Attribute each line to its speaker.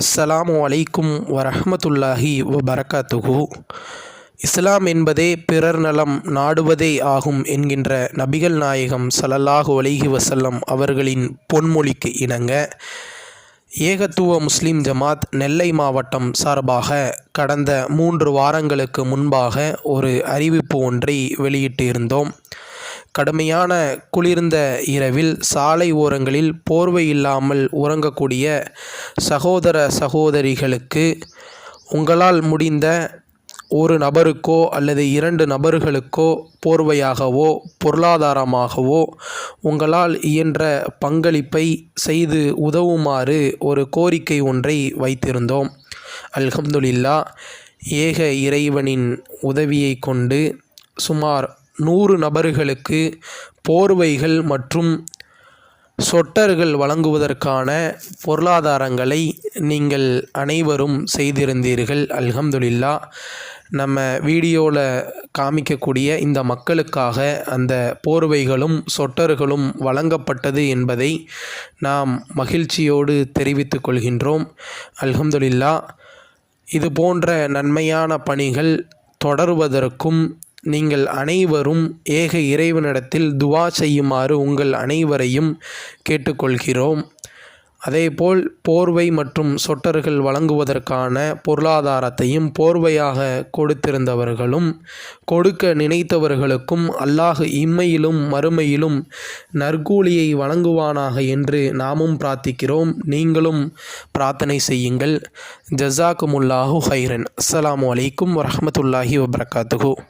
Speaker 1: அஸ்ஸலாமு அலைக்கும் வரஹமத்துல்லாஹி வபரகாத்துஹு. இஸ்லாம் என்பதே பிறர் நலம் நாடுவதே ஆகும் என்கின்ற நபிகள் நாயகம் சலல்லாஹு அலைஹி வசல்லம் அவர்களின் பொன்மொழிக்கு இணங்க ஏகத்துவ முஸ்லிம் ஜமாத் நெல்லை மாவட்டம் சார்பாக கடந்த மூன்று வாரங்களுக்கு முன்பாக ஒரு அறிவிப்பு ஒன்றை வெளியிட்டு இருந்தோம் கடுமையான குளிர்ந்த இரவில் சாலை ஓரங்களில் போர்வை இல்லாமல் உறங்கக்கூடிய சகோதர சகோதரிகளுக்கு உங்களால் முடிந்த ஒரு நபருக்கோ அல்லது இரண்டு நபர்களுக்கோ போர்வையாகவோ பொருளாதாரமாகவோ உங்களால் இயன்ற பங்களிப்பை செய்து உதவுமாறு ஒரு கோரிக்கை ஒன்றை வைத்திருந்தோம். அல்ஹம்துலில்லா ஏக இறைவனின் உதவியை கொண்டு சுமார் நூறு நபர்களுக்கு போர்வைகள் மற்றும் சொட்டர்கள் வழங்குவதற்கான பொருளாதாரங்களை நீங்கள் அனைவரும் செய்திருந்தீர்கள். அல்ஹம்துலில்லா. நம்ம வீடியோவில் காமிக்கக்கூடிய இந்த மக்களுக்காக அந்த போர்வைகளும் சொட்டர்களும் வழங்கப்பட்டது என்பதை நாம் மகிழ்ச்சியோடு தெரிவித்துக் கொள்கின்றோம். அல்ஹம்துலில்லா. இது போன்ற நன்மையான பணிகள் தொடருவதற்கும் நீங்கள் அனைவரும் ஏக இறைவனிடத்தில் துவா செய்யுமாறு உங்கள் அனைவரையும் கேட்டுக்கொள்கிறோம். அதேபோல் போர்வை மற்றும் சொட்டர்கள் வழங்குவதற்கான பொருளாதாரத்தையும் போர்வையாக கொடுத்திருந்தவர்களும் கொடுக்க நினைத்தவர்களுக்கும் அல்லாஹ் இம்மையிலும் மறுமையிலும் நற்கூலியை வழங்குவானாக என்று நாமும் பிரார்த்திக்கிறோம். நீங்களும் பிரார்த்தனை செய்யுங்கள். ஜசாக்குமுல்லாஹு ஹைரன் அஸ்லாம் அலைக்கும் வரமத்துல்லாஹி வபரகாத்துஹு.